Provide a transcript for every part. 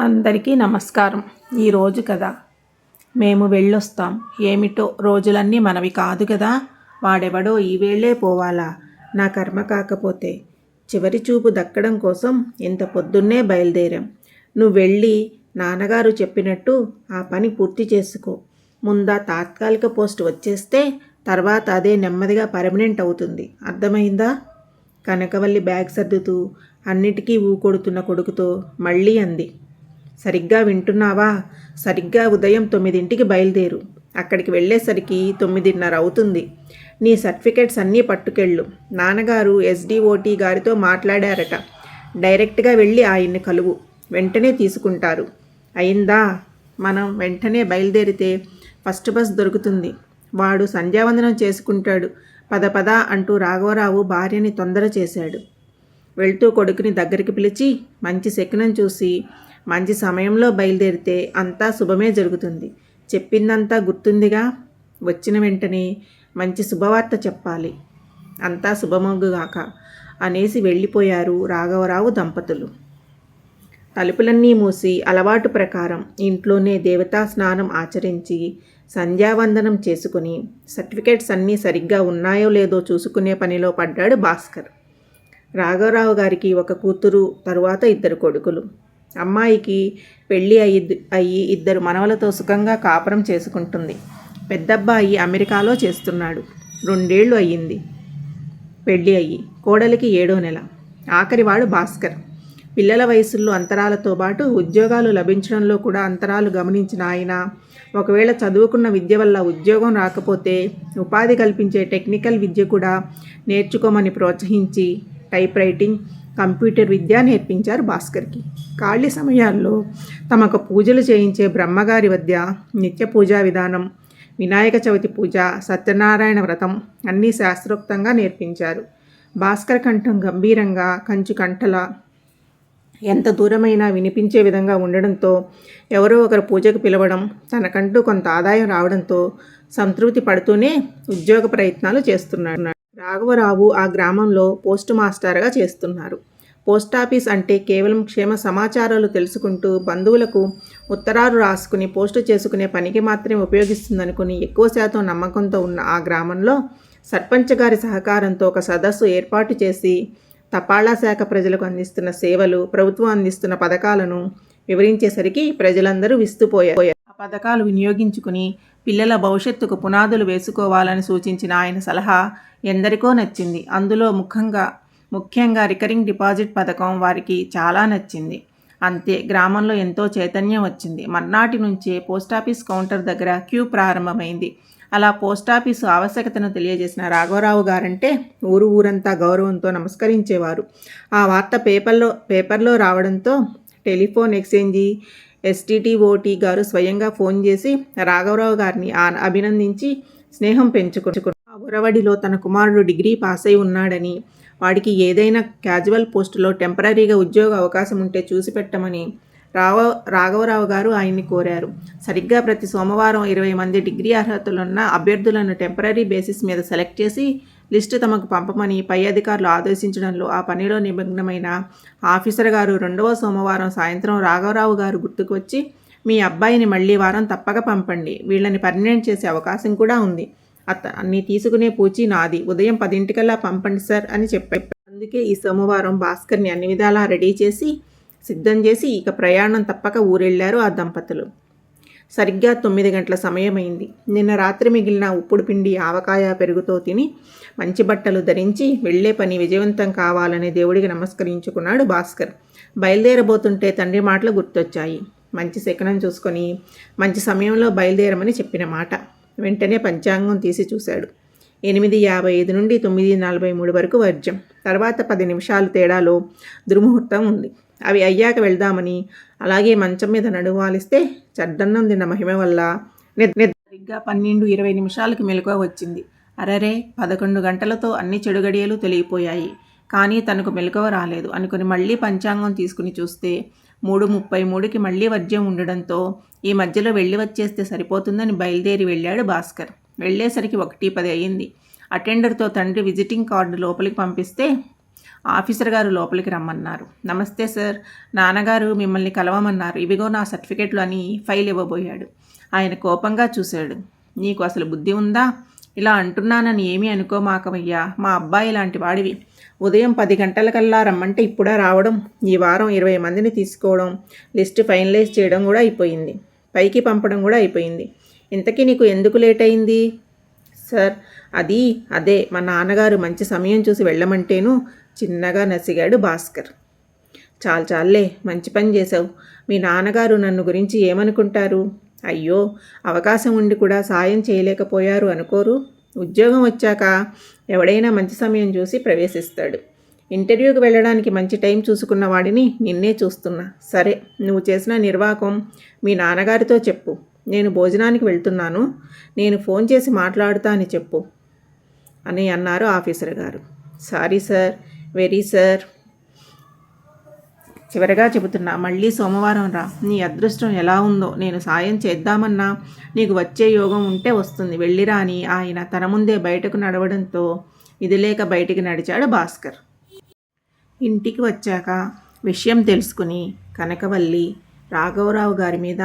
అందరికీ నమస్కారం. ఈరోజు కదా? మేము వెళ్ళొస్తాం. ఏమిటో రోజులన్నీ మనవి కాదు కదా? వాడెవడో ఈ పోవాలా? నా కర్మ కాకపోతే. చివరి చూపు దక్కడం కోసం ఇంత పొద్దున్నే బయలుదేరాం. నువ్వు వెళ్ళి నాన్నగారు చెప్పినట్టు ఆ పని పూర్తి చేసుకో. ముందా తాత్కాలిక పోస్ట్ వచ్చేస్తే తర్వాత అదే నెమ్మదిగా పర్మనెంట్ అవుతుంది. అర్థమైందా? కనకవల్లి బ్యాగ్ సర్దుతూ అన్నిటికీ ఊకొడుతున్న కొడుకుతో మళ్ళీ అంది. సరిగ్గా వింటున్నావా? సరిగ్గా ఉదయం తొమ్మిదింటికి బయలుదేరు. అక్కడికి వెళ్ళేసరికి తొమ్మిదిన్నర అవుతుంది. నీ సర్టిఫికేట్స్ అన్నీ పట్టుకెళ్ళు. నాన్నగారు ఎస్డిఓటి గారితో మాట్లాడారట. డైరెక్ట్గా వెళ్ళి ఆయన్ని కలువు. వెంటనే తీసుకుంటారు. అయిందా? మనం వెంటనే బయలుదేరితే ఫస్ట్ బస్ దొరుకుతుంది. వాడు సంధ్యావందనం చేసుకుంటాడు. పద పద అంటూ రాఘవరావు భార్యని తొందర చేశాడు. వెళ్తూ కొడుకుని దగ్గరికి పిలిచి మంచి శకునం చూసి మంచి సమయంలో బయలుదేరితే అంతా శుభమే జరుగుతుంది. చెప్పిందంతా గుర్తుందిగా? వచ్చిన వెంటనే మంచి శుభవార్త చెప్పాలి. అంతా శుభమగ్గుగాక అనేసి వెళ్ళిపోయారు రాఘవరావు దంపతులు. తలుపులన్నీ మూసి అలవాటు ప్రకారం ఇంట్లోనే దేవతా స్నానం ఆచరించి సంధ్యావందనం చేసుకుని సర్టిఫికేట్స్ అన్నీ సరిగ్గా ఉన్నాయో లేదో చూసుకునే పనిలో పడ్డాడు భాస్కర్. రాఘవరావు గారికి ఒక కూతురు తరువాత ఇద్దరు కొడుకులు. అమ్మాయికి పెళ్ళి అయ్యి అయ్యి ఇద్దరు మనవలతో సుఖంగా కాపురం చేసుకుంటుంది. పెద్దబ్బాయి అమెరికాలో చేస్తున్నాడు. రెండేళ్ళు అయ్యింది. పెళ్ళి అయ్యి కోడలికి ఏడో నెల. ఆఖరివాడు భాస్కర్. పిల్లల వయసుల్లో అంతరాలతో పాటు ఉద్యోగాలు లభించడంలో కూడా అంతరాలు గమనించిన ఆయన ఒకవేళ చదువుకున్న విద్య వల్ల ఉద్యోగం రాకపోతే ఉపాధి కల్పించే టెక్నికల్ విద్య కూడా నేర్చుకోమని ప్రోత్సహించి టైప్ రైటింగ్ కంప్యూటర్ విద్య నేర్పించారు భాస్కర్కి. ఖాళీ సమయాల్లో తమకు పూజలు చేయించే బ్రహ్మగారి వద్ద నిత్య పూజా విధానం వినాయక చవితి పూజ సత్యనారాయణ వ్రతం అన్నీ శాస్త్రోక్తంగా నేర్పించారు. భాస్కర్ కంఠం గంభీరంగా కంచు కంఠల ఎంత దూరమైనా వినిపించే విధంగా ఉండడంతో ఎవరో ఒకరు పూజకు పిలవడం తనకంటూ కొంత ఆదాయం రావడంతో సంతృప్తి పడుతూనే ఉద్యోగ ప్రయత్నాలు చేస్తున్నాడు రాఘవరావు ఆ గ్రామంలో పోస్ట్ మాస్టర్గా చేస్తున్నారు. పోస్టాఫీస్ అంటే కేవలం క్షేమ సమాచారాలు తెలుసుకుంటూ బంధువులకు ఉత్తరాలు రాసుకుని పోస్టు చేసుకునే పనికి మాత్రమే ఉపయోగిస్తుందనుకుని ఎక్కువ శాతం నమ్మకంతో ఉన్న ఆ గ్రామంలో సర్పంచ్ గారి సహకారంతో ఒక సదస్సు ఏర్పాటు చేసి తపాళా శాఖ ప్రజలకు అందిస్తున్న సేవలు ప్రభుత్వం అందిస్తున్న పథకాలను వివరించేసరికి ప్రజలందరూ విస్తుపోయారు. ఆ పథకాలు వినియోగించుకుని పిల్లల భవిష్యత్తుకు పునాదులు వేసుకోవాలని సూచించిన ఆయన సలహా ఎందరికో నచ్చింది. అందులో ముఖ్యంగా ముఖ్యంగా రికరింగ్ డిపాజిట్ పథకం వారికి చాలా నచ్చింది. అంతే గ్రామంలో ఎంతో చైతన్యం వచ్చింది. మర్నాటి నుంచే పోస్టాఫీస్ కౌంటర్ దగ్గర క్యూ ప్రారంభమైంది. అలా పోస్టాఫీసు ఆవశ్యకతను తెలియజేసిన రాఘవరావు గారంటే ఊరు ఊరంతా గౌరవంతో నమస్కరించేవారు. ఆ వార్త పేపర్లో పేపర్లో రావడంతో టెలిఫోన్ ఎక్స్చేంజి ఎస్టీటీఓటీ గారు స్వయంగా ఫోన్ చేసి రాఘవరావు గారిని అభినందించి స్నేహం పెంచుకున్నారు. ఆ ఉరవడిలో తన కుమారుడు డిగ్రీ పాస్ అయి ఉన్నాడని వాడికి ఏదైనా క్యాజువల్ పోస్టులో టెంపరీగా ఉద్యోగ అవకాశం ఉంటే చూసి పెట్టమని రావ రాఘవరావు గారు ఆయన్ని కోరారు. సరిగ్గా ప్రతి సోమవారం ఇరవై మంది డిగ్రీ అర్హతలున్న అభ్యర్థులను టెంపరీ బేసిస్ మీద సెలెక్ట్ చేసి లిస్టు తమకు పంపమని పై అధికారులు ఆదేశించడంలో ఆ పనిలో నిమగ్నమైన ఆఫీసర్ గారు రెండవ సోమవారం సాయంత్రం రాఘవరావు గారు గుర్తుకు వచ్చి మీ అబ్బాయిని మళ్ళీ వారం తప్పక పంపండి. వీళ్ళని పర్మనెంట్ చేసే అవకాశం కూడా ఉంది. అత్త అన్ని తీసుకునే పూచి నాది. ఉదయం పదింటికల్లా పంపండి సార్ అని చెప్పారు. అందుకే ఈ సోమవారం భాస్కర్ని అన్ని విధాలా రెడీ చేసి సిద్ధం చేసి ఇక ప్రయాణం తప్పక ఊరెళ్ళారు ఆ దంపతులు. సరిగ్గా తొమ్మిది గంటల సమయమైంది. నిన్న రాత్రి మిగిలిన ఉప్పుడు పిండి ఆవకాయ పెరుగుతో తిని మంచి బట్టలు ధరించి వెళ్ళే పని విజయవంతం కావాలని దేవుడికి నమస్కరించుకున్నాడు భాస్కర్. బయలుదేరబోతుంటే తండ్రి మాటలు గుర్తొచ్చాయి. మంచి శకనం చూసుకొని మంచి సమయంలో బయలుదేరమని చెప్పిన మాట. వెంటనే పంచాంగం తీసి చూశాడు. ఎనిమిది యాభై ఐదు నుండి తొమ్మిది నలభై మూడు వరకు వర్జం. తర్వాత పది నిమిషాలు తేడాలో దుర్ముహూర్తం ఉంది. అవి అయ్యాక వెళ్దామని అలాగే మంచం మీద నడువాలిస్తే చద్దన్నం తిన్న మహిమ వల్ల. సరిగ్గా పన్నెండు ఇరవై నిమిషాలకి మెలకువ వచ్చింది. అరరే పదకొండు గంటలతో అన్ని చెడు గడియలు తెలియపోయాయి కానీ తనకు మెలకువ రాలేదు. అనుకుని మళ్ళీ పంచాంగం తీసుకుని చూస్తే మూడు ముప్పై మూడుకి మళ్ళీ వర్జ్యం ఉండడంతో ఈ మధ్యలో వెళ్ళి వచ్చేస్తే సరిపోతుందని బయలుదేరి వెళ్ళాడు భాస్కర్. వెళ్ళేసరికి ఒకటి పది అయింది అటెండర్తో తండ్రి విజిటింగ్ కార్డు లోపలికి పంపిస్తే ఆఫీసర్ గారు లోపలికి రమ్మన్నారు. నమస్తే సార్. నాన్నగారు మిమ్మల్ని కలవమన్నారు. ఇవిగో నా సర్టిఫికెట్లు అని ఫైల్ ఇవ్వబోయాడు. ఆయన కోపంగా చూశాడు. నీకు అసలు బుద్ధి ఉందా? ఇలా అంటున్నానని ఏమీ అనుకోమాకవయ్యా. మా అబ్బాయి లాంటి వాడివి. ఉదయం పది గంటలకల్లా రమ్మంటే ఇప్పుడా రావడం ఈ వారం ఇరవై మందిని తీసుకోవడం లిస్ట్ ఫైనలైజ్ చేయడం కూడా అయిపోయింది. పైకి పంపడం కూడా అయిపోయింది. ఇంతకీ నీకు ఎందుకు లేట్ అయింది సార్ అది అదే. మా నాన్నగారు మంచి సమయం చూసి వెళ్ళమంటేను చిన్నగా నసిగాడు భాస్కర్. చాలు చాలే మంచి పని చేశావు. మీ నాన్నగారు నన్ను గురించి ఏమనుకుంటారు? అయ్యో అవకాశం ఉండి కూడా సాయం చేయలేకపోయారు అనుకోరు. ఉద్యోగం వచ్చాక ఎవడైనా మంచి సమయం చూసి ప్రవేశిస్తాడు. ఇంటర్వ్యూకి వెళ్ళడానికి మంచి టైం చూసుకున్న వాడిని నిన్నే చూస్తున్నా. సరే నువ్వు చేసిన నిర్వాకం మీ నాన్నగారితో చెప్పు. నేను భోజనానికి వెళ్తున్నాను. నేను ఫోన్ చేసి మాట్లాడుతా అని చెప్పు. అని అన్నారు ఆఫీసర్ గారు. Sorry sir very sir. చివరగా చెబుతున్నా మళ్ళీ సోమవారం రా. నీ అదృష్టం ఎలా ఉందో నేను సాయం చేద్దామన్నా నీకు వచ్చే యోగం ఉంటే వస్తుంది. వెళ్ళిరా అని ఆయన తన ముందే బయటకు నడవడంతో ఇది లేక బయటికి నడిచాడు భాస్కర్. ఇంటికి వచ్చాక విషయం తెలుసుకుని కనకవల్లి రాఘవరావు గారి మీద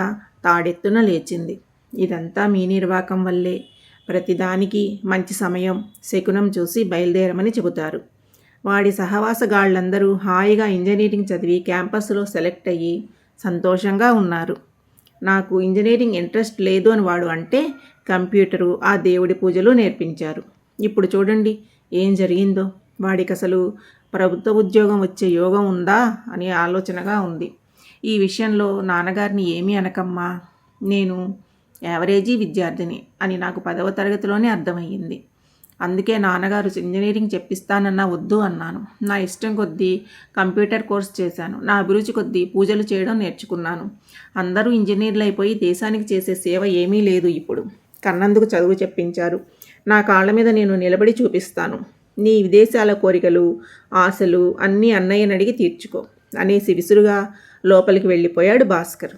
తాడెత్తున లేచింది. ఇదంతా మీ నిర్వాకం వల్లే. ప్రతిదానికి మంచి సమయం శకునం చూసి బయలుదేరమని చెబుతారు. వాడి సహవాసగాళ్ళందరూ హాయిగా ఇంజనీరింగ్ చదివి క్యాంపస్లో సెలెక్ట్ అయ్యి సంతోషంగా ఉన్నారు. నాకు ఇంజనీరింగ్ ఇంట్రెస్ట్ లేదు అని వాడు అంటే కంప్యూటరు ఆ దేవుడి పూజలు నేర్పించారు. ఇప్పుడు చూడండి ఏం జరిగిందో? వాడికి అసలు ప్రభుత్వ ఉద్యోగం వచ్చే యోగం ఉందా? అని ఆలోచనగా ఉంది. ఈ విషయంలో నాన్నగారిని ఏమీ అనకమ్మా. నేను యావరేజీ విద్యార్థిని అని నాకు పదవ తరగతిలోనే అర్థమయ్యింది. అందుకే నాన్నగారు ఇంజనీరింగ్ చెప్పిస్తానన్నా వద్దు అన్నాను. నా ఇష్టం కొద్దీ కంప్యూటర్ కోర్స్ చేశాను. నా అభిరుచి కొద్దీ పూజలు చేయడం నేర్చుకున్నాను. అందరూ ఇంజనీర్లు అయిపోయి దేశానికి చేసే సేవ ఏమీ లేదు ఇప్పుడు. కన్నందుకు చదువు చెప్పించారు. నా కాళ్ళ మీద నేను నిలబడి చూపిస్తాను. నీ విదేశాల కోరికలు ఆశలు అన్నీ అన్నయ్యని అడిగి తీర్చుకో అనేసి విసురుగా లోపలికి వెళ్ళిపోయాడు భాస్కర్.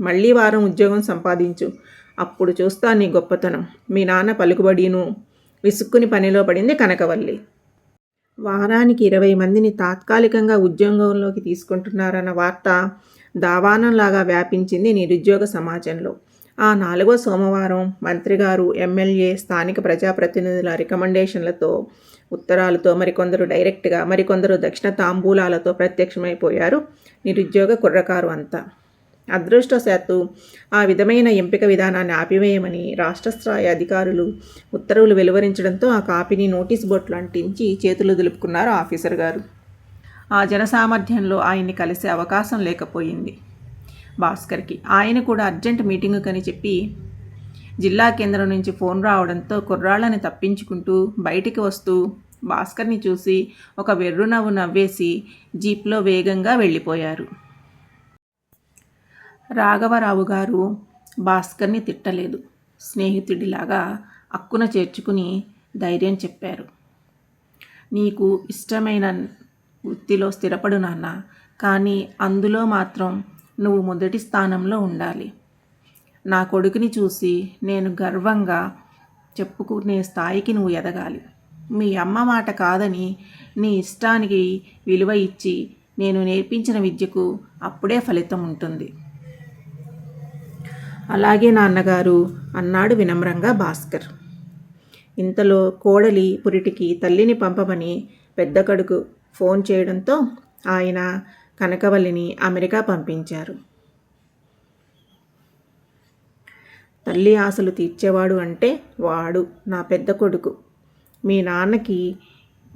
మళ్ళీ వారం ఉద్యోగం సంపాదించు. అప్పుడు చూస్తా నీ గొప్పతనం. మీ నాన్న పలుకుబడిను విసుక్కుని పనిలో పడింది కనకవల్లి. వారానికి ఇరవై మందిని తాత్కాలికంగా ఉద్యోగంలోకి తీసుకుంటున్నారన్న వార్త దావానంలాగా వ్యాపించింది నిరుద్యోగ సమాజంలో. ఆ నాలుగో సోమవారం మంత్రిగారు ఎమ్మెల్యే స్థానిక ప్రజాప్రతినిధుల రికమెండేషన్లతో ఉత్తరాలతో మరికొందరు డైరెక్ట్గా మరికొందరు దక్షిణ తాంబూలాలతో ప్రత్యక్షమైపోయారు నిరుద్యోగ కుర్రకారు అంతా. అదృష్టశాత్తు ఆ విధమైన ఎంపిక విధానాన్ని ఆపివేయమని రాష్ట్రస్థాయి అధికారులు ఉత్తర్వులు వెలువరించడంతో ఆ కాపీని నోటీస్ బోర్డులు అంటించి చేతులు దులుపుకున్నారు ఆఫీసర్ గారు. ఆ జనసామర్థ్యంలో ఆయన్ని కలిసే అవకాశం లేకపోయింది. భాస్కర్కి ఆయన కూడా అర్జెంట్ మీటింగు కని చెప్పి జిల్లా కేంద్రం నుంచి ఫోన్ రావడంతో కుర్రాళ్ళని తప్పించుకుంటూ బయటికి వస్తూ భాస్కర్ని చూసి ఒక వెర్రు నవ్వు నవ్వేసి జీప్లో వేగంగా వెళ్ళిపోయారు. రాఘవరావు గారు భాస్కర్ని తిట్టలేదు. స్నేహితుడిలాగా అక్కున చేర్చుకుని ధైర్యం చెప్పారు. నీకు ఇష్టమైన వృత్తిలో స్థిరపడు నాన్న కానీ అందులో మాత్రం నువ్వు మొదటి స్థానంలో ఉండాలి. నా కొడుకుని చూసి నేను గర్వంగా చెప్పుకునే స్థాయికి నువ్వు ఎదగాలి. మీ అమ్మ మాట కాదని నీ ఇష్టానికి విలువ ఇచ్చి నేను నేర్పించిన విద్యకు అప్పుడే ఫలితం ఉంటుంది. అలాగే నాన్నగారు అన్నాడు వినమ్రంగా భాస్కర్. ఇంతలో కోడలి పురిటికి తల్లిని పంపమని పెద్ద కడుకు ఫోన్ చేయడంతో ఆయన కనకవల్లిని అమెరికా పంపించారు. తల్లి ఆశలు తీర్చేవాడు అంటే వాడు నా పెద్ద కొడుకు. మీ నాన్నకి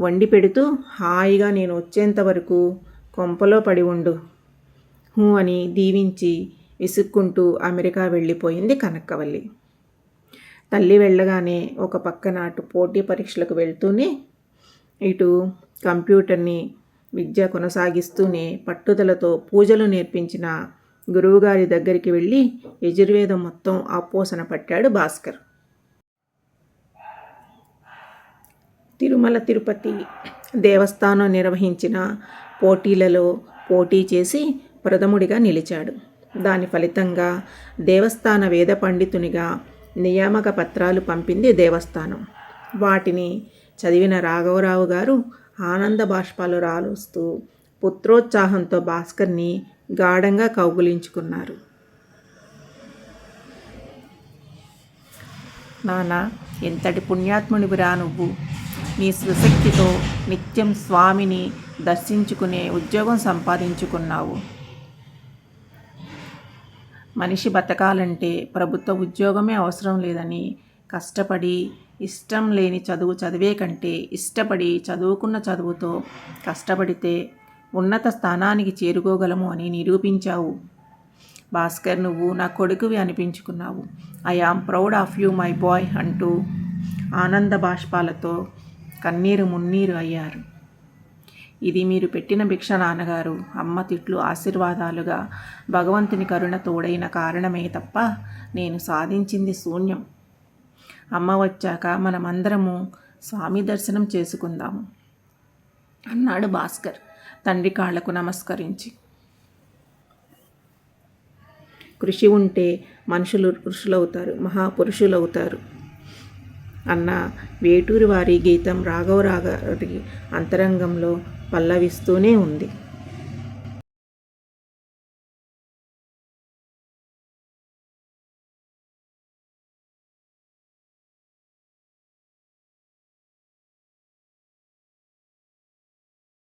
వండి పెడుతూ హాయిగా నేను వచ్చేంత వరకు కొంపలో పడి ఉండు. అని దీవించి విసుక్కుంటూ అమెరికా వెళ్ళిపోయింది కనక్కవల్లి తల్లి వెళ్ళగానే ఒక పక్కన అటు పోటీ పరీక్షలకు వెళ్తూనే ఇటు కంప్యూటర్ని విద్య కొనసాగిస్తూనే పట్టుదలతో పూజలు నేర్పించిన గురువుగారి దగ్గరికి వెళ్ళి యజుర్వేదం మొత్తం ఆపోసన పట్టాడు భాస్కర్. తిరుమల తిరుపతి దేవస్థానం నిర్వహించిన పోటీలలో పోటీ చేసి ప్రథముడిగా నిలిచాడు. దాని ఫలితంగా దేవస్థాన వేద పండితునిగా నియామక పత్రాలు పంపింది దేవస్థానం. వాటిని చదివిన రాఘవరావు గారు ఆనంద బాష్పాలు రాలుస్తూ పుత్రోత్సాహంతో భాస్కర్ని గాఢంగా కౌగులించుకున్నారు. నానా ఎంతటి పుణ్యాత్మునివిరా నువ్వు? నీ స్వశక్తితో నిత్యం స్వామిని దర్శించుకునే ఉద్యోగం సంపాదించుకున్నావు. మనిషి బతకాలంటే ప్రభుత్వ ఉద్యోగమే అవసరం లేదని కష్టపడి ఇష్టం లేని చదువు చదివే కంటే ఇష్టపడి చదువుకున్న చదువుతో కష్టపడితే ఉన్నత స్థానానికి చేరుకోగలము అని నిరూపించావు. భాస్కర్ నువ్వు నా కొడుకువి అనిపించుకున్నావు. I am proud of you my boy అంటూ ఆనంద బాష్పాలతో కన్నీరు మున్నీరు అయ్యారు. ఇది మీరు పెట్టిన భిక్ష నాన్నగారు. అమ్మ తిట్లు ఆశీర్వాదాలుగా భగవంతుని కరుణ తోడైన కారణమే తప్ప నేను సాధించింది శూన్యం. అమ్మ వచ్చాక మనమందరము స్వామి దర్శనం చేసుకుందాము. అన్నాడు భాస్కర్ తండ్రి కాళ్ళకు నమస్కరించి. కృషి ఉంటే మనుషులు ఋషులవుతారు మహాపురుషులవుతారు అన్న వేటూరి వారి గీతం రాఘవరాగారి అంతరంగంలో పల్లవిస్తూనే ఉంది.